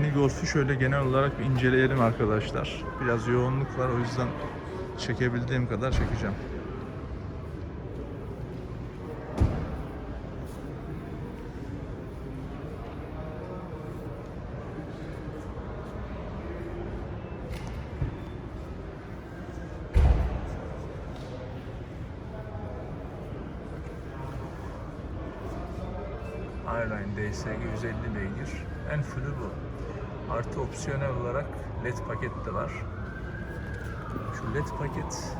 Yeni Golf'u şöyle genel olarak bir inceleyelim arkadaşlar. Biraz yoğunluk var o yüzden çekebildiğim kadar çekeceğim. Airline DSG 150 beygir. En fullü bu. Artı opsiyonel olarak LED paket de var. Şu LED paket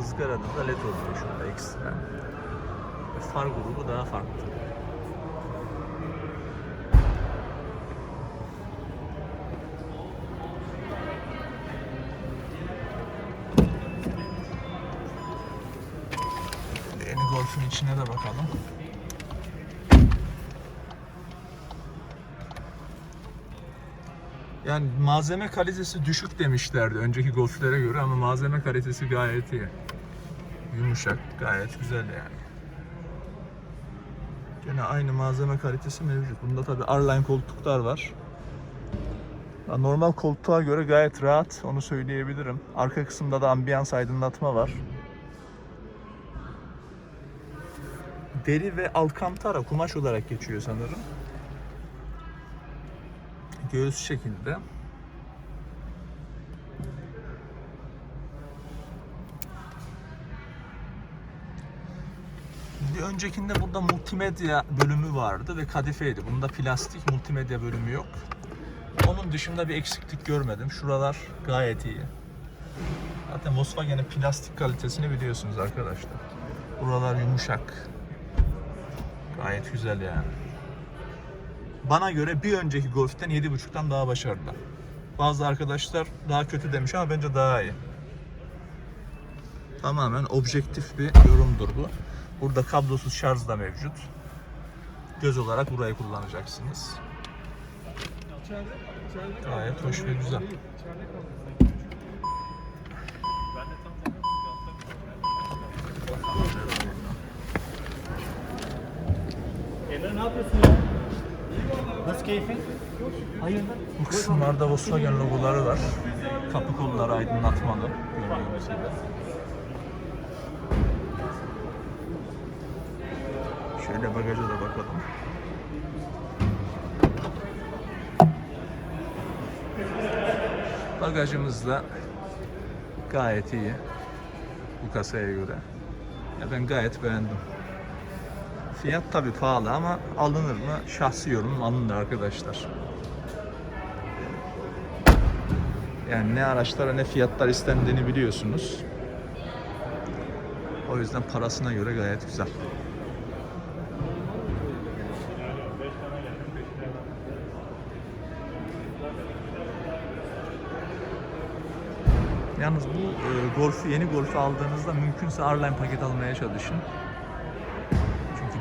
ızgarada da LED oluyor şurada ekstra. Ve far grubu daha farklı. Yeni Golf'ün içine de bakalım. Yani malzeme kalitesi düşük demişlerdi önceki golflere göre ama malzeme kalitesi gayet iyi. Yumuşak, gayet güzel yani. Gene aynı malzeme kalitesi mevcut. Bunda tabi Arline koltuklar var. Normal koltuğa göre gayet rahat, onu söyleyebilirim. Arka kısımda da ambiyans aydınlatma var. Deri ve alkantara kumaş olarak geçiyor sanırım. Göğüs şekilde. Bir öncekinde burada multimedya bölümü vardı ve kadifeydi. Bunda plastik multimedya bölümü yok. Onun dışında bir eksiklik görmedim. Şuralar gayet iyi. Zaten Volkswagen'in plastik kalitesini biliyorsunuz arkadaşlar. Buralar yumuşak. Gayet güzel yani. Bana göre bir önceki Golf'ten 7.5'tan daha başarılı. Bazı arkadaşlar daha kötü demiş ama bence daha iyi. Tamamen objektif bir yorumdur bu. Burada kablosuz şarj da mevcut. Göz olarak burayı kullanacaksınız. Gayet hoş ve güzel. Emre ne yapıyorsun ya? Keyfin? Hayırdır? Bu kısımlarda Volkswagen logoları var. Kapı kolları aydınlatmalı. Gördüğünüz gibi. Şöyle bagaja da bakalım. Bagajımız da gayet iyi. Bu kasaya göre. Ya ben gayet beğendim. Fiyat tabii pahalı ama alınır mı? Şahsi yorumum alınır arkadaşlar. Yani ne araçlara ne fiyatlar istendiğini biliyorsunuz. O yüzden parasına göre gayet güzel. Yalnız bu e, Golf'ü yeni Golf'ü aldığınızda mümkünse Arline paket almaya çalışın.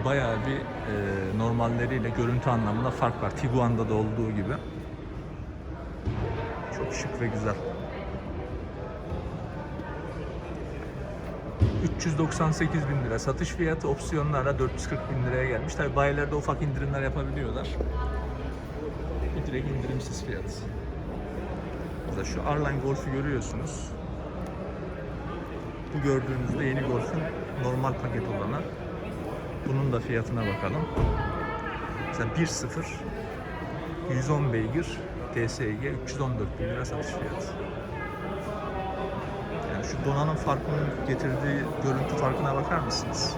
Bayağı bir e, normalleriyle görüntü anlamında fark var. Tiguan'da da olduğu gibi. Çok şık ve güzel. 398 bin lira satış fiyatı opsiyonlarla 440 bin liraya gelmiş. Tabi bayilerde ufak indirimler yapabiliyorlar. Bir direkt indirimsiz fiyat. Mesela şu Arline Golf'ü görüyorsunuz. Bu gördüğünüzde yeni Golf'ün normal paket olanı. Bunun da fiyatına bakalım. Mesela 1.0 110 beygir TSG 314 bin lira satış fiyatı. Yani şu donanım farkının getirdiği görüntü farkına bakar mısınız?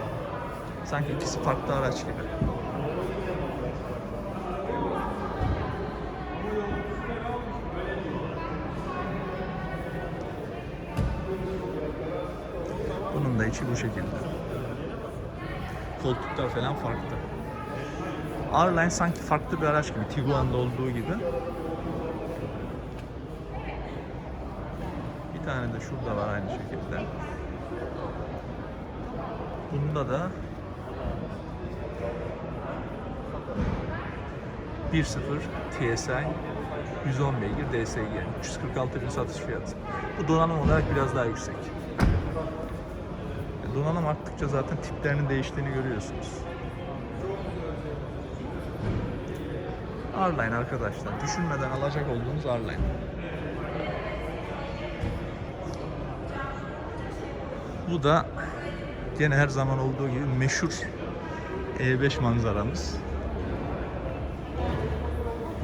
Sanki ikisi farklı araç gibi. Bunun da içi bu şekilde. Koltuklar falan farklı. Arline sanki farklı bir araç gibi. Tiguan'da olduğu gibi. Bir tane de şurada var aynı şekilde. Bunda da 1.0 TSI 110 beygir DSG 346 bin satış fiyatı. Bu donanım olarak biraz daha yüksek. Donanım arttıkça zaten tiplerinin değiştiğini görüyorsunuz. R-Line arkadaşlar. Düşünmeden alacak olduğunuz R-Line. Bu da gene her zaman olduğu gibi meşhur E5 manzaramız.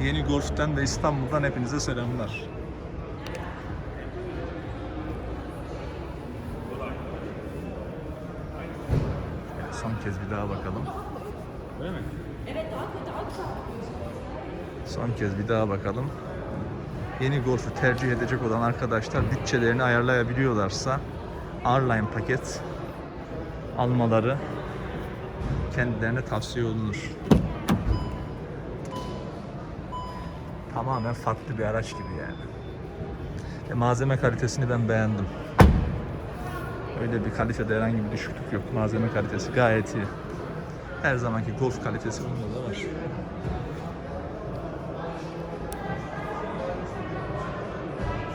Yeni Golf'ten ve İstanbul'dan hepinize selamlar. Son kez bir daha bakalım. Öyle mi? Son kez bir daha bakalım. Yeni Golf'ü tercih edecek olan arkadaşlar bütçelerini ayarlayabiliyorlarsa R-Line paket almaları kendilerine tavsiye olunur. Tamamen farklı bir araç gibi yani. E, malzeme kalitesini ben beğendim. Öyle bir kalitede herhangi bir düşüklük yok. Malzeme kalitesi gayet iyi. Her zamanki Golf kalitesi bunda da var.